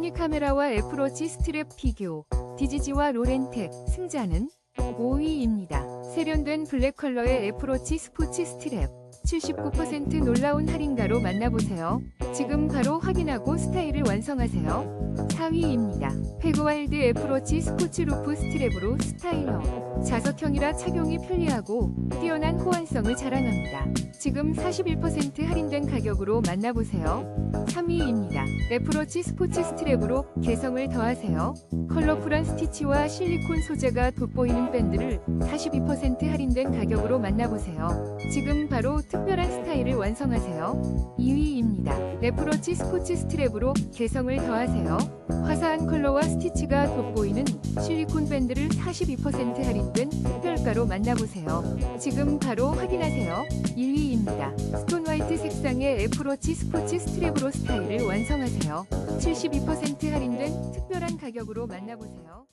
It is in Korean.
소니 카메라와 애플워치 스트랩 비교, 디지지와 로렌텍, 승자는 5위입니다. 세련된 블랙 컬러의 애플워치 스포츠 스트랩, 79% 놀라운 할인가로 만나보세요. 지금 바로 확인하고 스타일을 완성하세요. 4위입니다. 페그와일드 애플워치 스포츠 루프 스트랩으로 스타일러. 자석형이라 착용이 편리하고 뛰어난 호환성을 자랑합니다. 지금 41% 할인된 가격으로 만나보세요. 3위입니다. 애플워치 스포츠 스트랩으로 개성을 더하세요. 컬러풀한 스티치와 실리콘 소재가 돋보이는 밴드를 42% 할인된 가격으로 만나보세요. 지금 바로 특별한 스타일을 완성하세요. 2위입니다. 애플워치 스포츠 스트랩으로 개성 을 더하세요. 화사한 컬러와 스티치가 돋보이는 실리콘 밴드를 42% 할인된 특별가로 만나보세요. 지금 바로 확인하세요. 1위입니다. 스톤 화이트 색상의 애플워치 스포츠 스트랩으로 스타일을 완성하세요. 72% 할인된 특별한 가격으로 만나보세요.